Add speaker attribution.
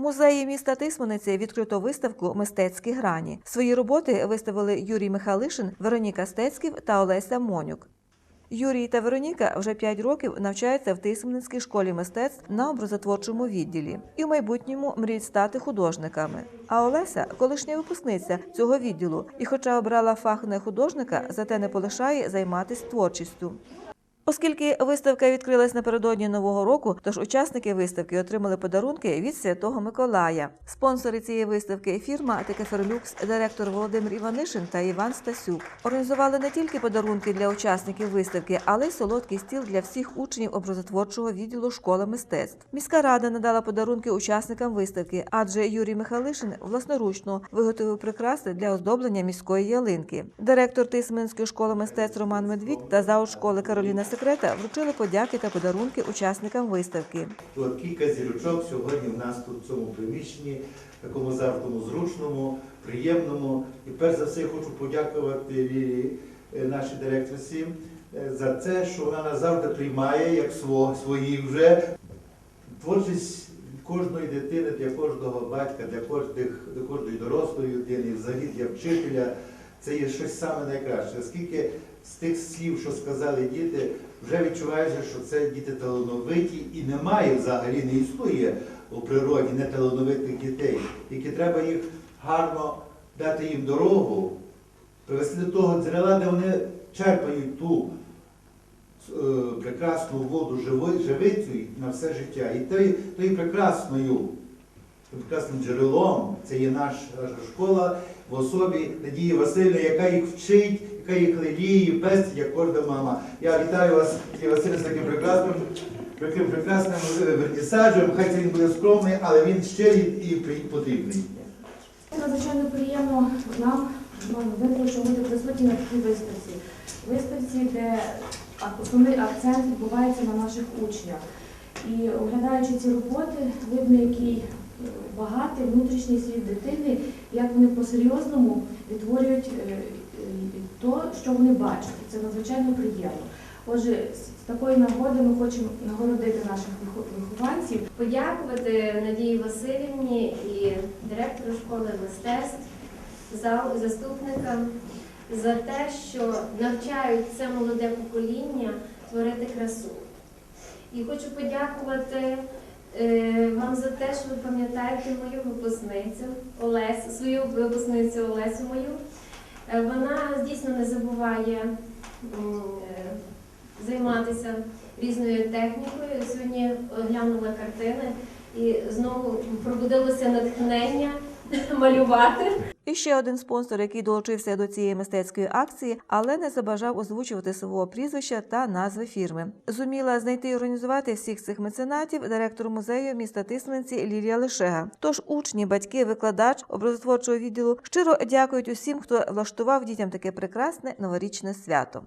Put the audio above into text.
Speaker 1: Музеї міста Тисмениці відкрито виставку Мистецькі грані. Свої роботи виставили Юрій Михалишин, Вероніка Стецьків та Олеся Монюк. Юрій та Вероніка вже 5 років навчаються в Тисменницькій школі мистецтв на образотворчому відділі і в майбутньому мріють стати художниками. А Олеся колишня випускниця цього відділу, і, хоча обрала фах не художника, зате не полишає займатися творчістю. Оскільки виставка відкрилась напередодні нового року, тож учасники виставки отримали подарунки від Святого Миколая. Спонсори цієї виставки фірма Текеферлюкс, директор Володимир Іванишин та Іван Стасюк. Організували не тільки подарунки для учасників виставки, але й солодкий стіл для всіх учнів образотворчого відділу школи мистецтв. Міська рада надала подарунки учасникам виставки, адже Юрій Михалишин власноручно виготовив прикраси для оздоблення міської ялинки. Директор Тисменської школи мистецтв Роман Медвідь та зауч школи Кароліна Секрета вручили подяки та подарунки учасникам виставки.
Speaker 2: От кілька зірочок сьогодні в нас тут в цьому приміщенні, такому завжди зручному, приємному. І перш за все хочу подякувати Лілі, е, нашій директорці, е, за те, що вона нас завжди приймає як сво- свої вже. Творчість кожної дитини, для кожного батька, для кожних, для кожної дорослої людини, взагалі для вчителя, це є щось саме найкраще. Оскільки з тих слів, що сказали діти, вже відчувається, що це діти талановиті і немає взагалі, не існує у природі неталановитих дітей. Тільки треба їх гарно дати їм дорогу, привести до того джерела, де вони черпають ту е, прекрасну воду живи- живицю на все життя. І тою, тою прекрасною, прекрасним джерелом це є наша школа в особі Надії Васильівни, яка їх вчить, яка їх леліє, пестить, як кожна мама. Я вітаю вас, Надія Васильівна, з таким прекрасним, таким прекрасним е, вернісажем. Хай це він буде скромний, але він щирий і потрібний.
Speaker 3: Надзвичайно приємно нам вибору, що бути присутні на такій виставці. Виставці, де основний акцент відбувається на наших учнях. І оглядаючи ці роботи, видно, який багатий внутрішній світ дитини, як вони по-серйозному відтворюють е, е, то, що вони бачать. Це надзвичайно приємно. Отже, з такої нагоди ми хочемо нагородити наших вихованців
Speaker 4: Подякувати Надії Васильівні і директору школи мистецтв, заступникам за те, що навчають це молоде покоління творити красу. І хочу подякувати вам за те, що ви пам'ятаєте мою випускницю Олесю, свою випускницю Олесю мою. Е, Вона дійсно не забуває е, займатися різною технікою. Сьогодні оглянула картини і знову пробудилося натхнення малювати.
Speaker 1: І ще один спонсор, який долучився до цієї мистецької акції, але не забажав озвучувати свого прізвища та назви фірми. Зуміла знайти і організувати всіх цих меценатів директор музею міста Тисменці Лілія Лишега. Тож учні, батьки, викладач образотворчого відділу щиро дякують усім, хто влаштував дітям таке прекрасне новорічне свято.